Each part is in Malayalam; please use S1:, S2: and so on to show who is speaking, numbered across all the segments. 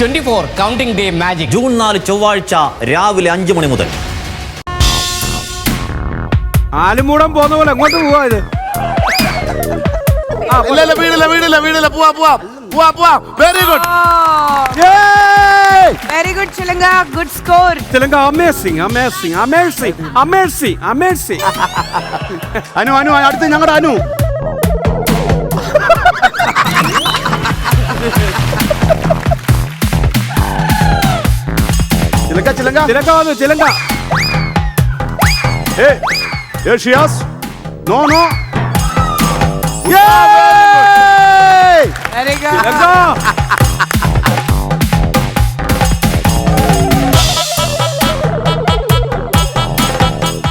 S1: Twenty four counting day magic.
S2: June നാല് ചൊവ്വാഴ്ച രാവിലെ അഞ്ചു മണി മുതൽ.
S3: ആലുമൂടം പോകുന്ന പോലെ എങ്ങോട്ട് പോവാ ഇത്?
S4: വീടില്ല വീടില്ല വീടില്ല. പോവാ പോവാ. പോവാ പോവാ. വെരി ഗുഡ്
S5: വെരി ഗുഡ് ചിലങ്ക good score
S3: തെലുങ്ക amazing amazing amazing amazing amazing Anu Anu അടുത്ത് ഞങ്ങളുടെ അനു
S4: ചിലങ്ക ചിലങ്ക
S3: വന്നു ചിലങ്ക ഏ ഏ ഷിയാസ് നോ നോ. ചിലങ്ക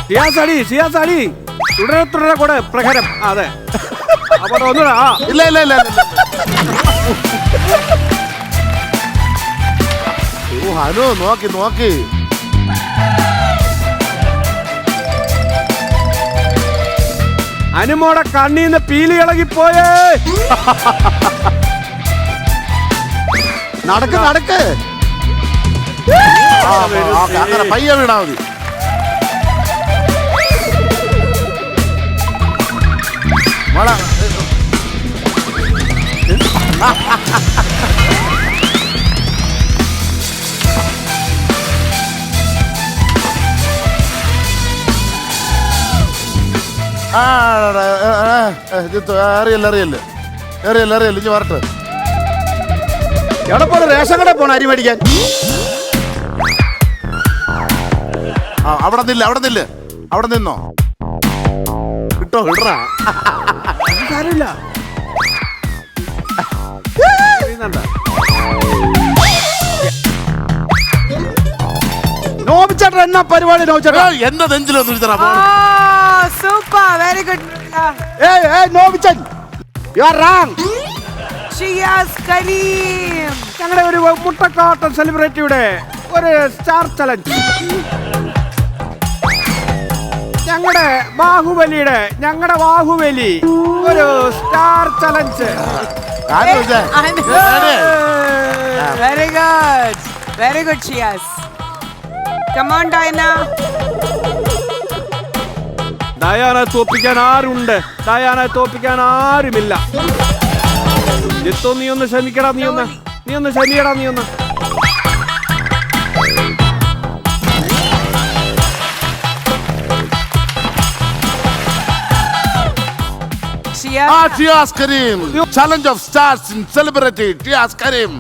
S3: ഷിയാസ് അടി ഷിയാസ് അടി തുടരെ തുടരെ കൂടെ പ്രഹരം. അതെ. അപ്പൊ ഒന്നുകൂടെ ആ.
S4: ഇല്ല ഇല്ല ഇല്ല. ഹനു നോക്കി നോക്കി.
S3: അനുമോടെ കണ്ണീന്ന് പീലി ഇളകിപ്പോയേ.
S4: നടക്ക് നടക്ക്. അങ്ങനെ പയ്യെ വീണാ മതി. മോളെ, ആ, ആ, ആ, ആ, ഇത് ത- അറിയില്ല അറിയില്ല. അറിയില്ല അറിയില്ല ഇനി വരട്ടെ
S3: എവിടെ പോണ? റേഷൻ കട പോണ അരി മേടിക്കാൻ.
S4: ആ അവിടെ നില്ല അവിടെ നില്ല. അവിടെ നിന്നോ? കിട്ടോ ഇടറാ.
S3: കാര്യമില്ല ചെയ്യുന്നുണ്ട്. നോബിച്ചേട്ടൻ എന്നാ പരിപാടി നോബിച്ചേട്ടാ?
S4: എന്റെ നെഞ്ചിലൊന്നും ഇടറാ
S5: സൂപ്പർ വെരി ഗുഡ്
S3: ഏയ് ഏയ് Nobichan you are wrong
S5: Shiyas Kareem.
S3: ഞങ്ങളുടെ ഒരു മുട്ടക്കാട്ടൻ സെലിബ്രിറ്റിയുടെ ഒരു സ്റ്റാർ ചലഞ്ച് ഞങ്ങളുടെ ബാഹുബലിയുടെ ഞങ്ങളുടെ ബാഹുബലി ഒരു star challenge
S5: very good very good Shiyas come on Diana
S3: ഡയാനെ തോപ്പിക്കാൻ ആരുണ്ട്? ഡയാനെ തോപ്പിക്കാൻ ആരുമില്ല. ജിത്തു നീ ഒന്ന് ക്ഷമിക്കടാ നീ ഒന്ന് നീ ഒന്ന് ക്ഷമിക്കടാ നീ ഒന്ന്.
S4: ആ Tiyas Kareem challenge of stars in celebrity Tiyas Kareem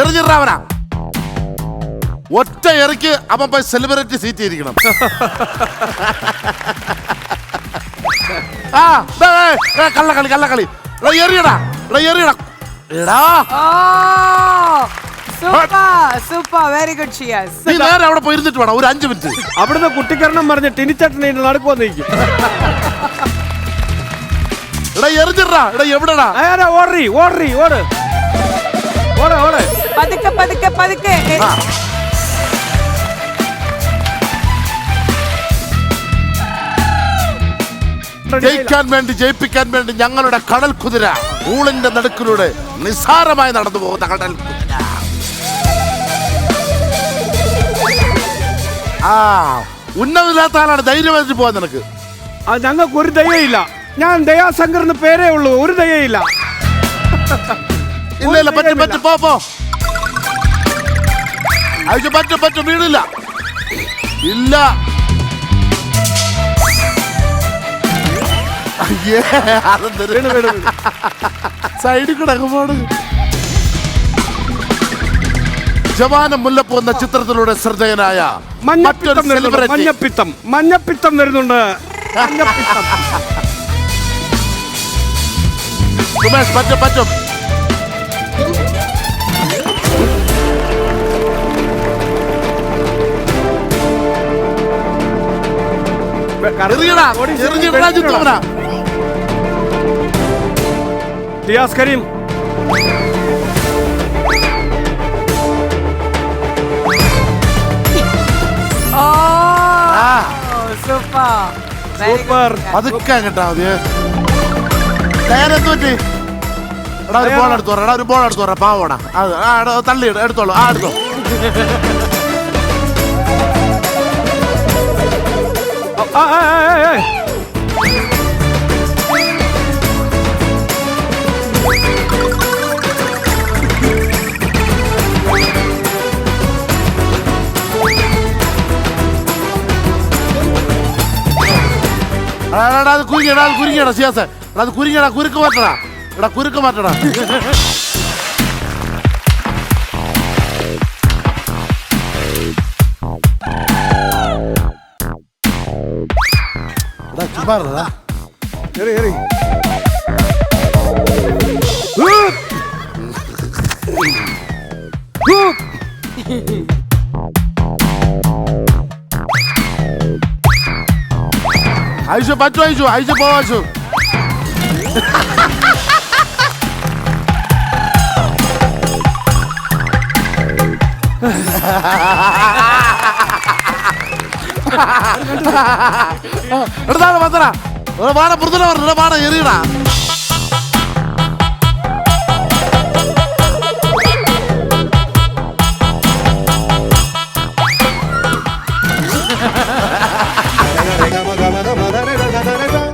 S4: എറിഞ്ഞിറാവനാ ഒറ്റ എറിക്ക് അവൻ പോയി സെലിബ്രിറ്റി സീറ്റ് ഇരിക്കണം ആ കള്ളക്കളി കള്ളക്കളി. എടാ, എറിയടാ എടാ, എറിയടാ. എടാ.
S5: Super super very good Shiyas
S4: നീ നേരെ അവിടെ പോയി ഇരുന്നിട്ട് വേണം ഒരു അഞ്ച് മിനിറ്റ്.
S3: അവിടുന്ന് കുട്ടിക്കരണം പറഞ്ഞ് ടിനിച്ചട്ടനെ നടുക്ക് വന്നിരിക്കും
S4: എടാ എറിഞ്ഞിറാ എടാ എവിടെടാ?
S3: ഡയാന ഓടറി ഓടറി ഓട് ഓട. ഓട്
S5: പതുക്കെ പതുക്കെ പതുക്കെ.
S4: ജയിക്കാൻ വേണ്ടി ജയിപ്പിക്കാൻ വേണ്ടി ഞങ്ങളുടെ കടൽ കുതിര ഊളിന്റെ നടുക്കിലൂടെ നിസ്സാരമായി നടന്നു പോകുന്ന കടൽ കുതിര. ആ ഉന്നതില്ലാത്ത ആളാണ് ധൈര്യമായിട്ട് പോവാൻ നിനക്ക്.
S3: ആ ഞങ്ങൾക്ക് ഒരു ദയയില്ല. ഞാൻ ദയാശങ്കർ എന്ന് പേരേ ഉള്ളൂ. ഒരു ദയയില്ല.
S4: ഇല്ല ഇല്ല പറ്റും പറ്റും പോ പോ. അയച്ചു പറ്റും പറ്റും വീടില്ല ഇല്ല. സൈഡിൽ കൂടെ അങ്ങ് പോണ്. ജവാനം മുല്ലപ്പൂ എന്ന ചിത്രത്തിലൂടെ ശ്രദ്ധേയനായ മറ്റൊരു
S3: മഞ്ഞപ്പിത്തം
S4: സെലിബ്രിറ്റി
S3: മഞ്ഞപ്പിത്തം. മഞ്ഞപ്പിത്തം വരുന്നുണ്ട്.
S4: സുമേഷ് പറ്റും പറ്റും. എറിയടാ എറിഞ്ഞിടാ
S3: ടിയാസ് കരീം.
S5: സൂപ്പർ.
S4: പതുക്കെ കേട്ടാ മതി. നേരെ എന്ത് പറ്റി എടാ ഒരു ബോൾ എടുത്തു എടാ ഒരു ബോൾ എടുത്തു പാവോടാ അത് ആ തള്ളി എടുത്തോളൂ. ആ എടുത്തോ.
S3: ആ,
S4: എടാ, അത് കുരുങ്ങിയടാ അത് കുരുങ്ങിയടാ സിയാസെ എടാ അത് കുരുങ്ങിയടാ കുരുക്ക് മാറ്റടാ. എടാ കുരുക്ക് മാറ്റടാ. എടാ ചുമ്മാ ഇരുന്നെടാ.
S3: എറി, എറി.
S4: ഐഷു പറ്റു ഐഷു ഐഷു പോ ഐഷു എടുത്താണ് പത്തറ വാണ പുറത്തുള്ള വാണ എറിയടാ.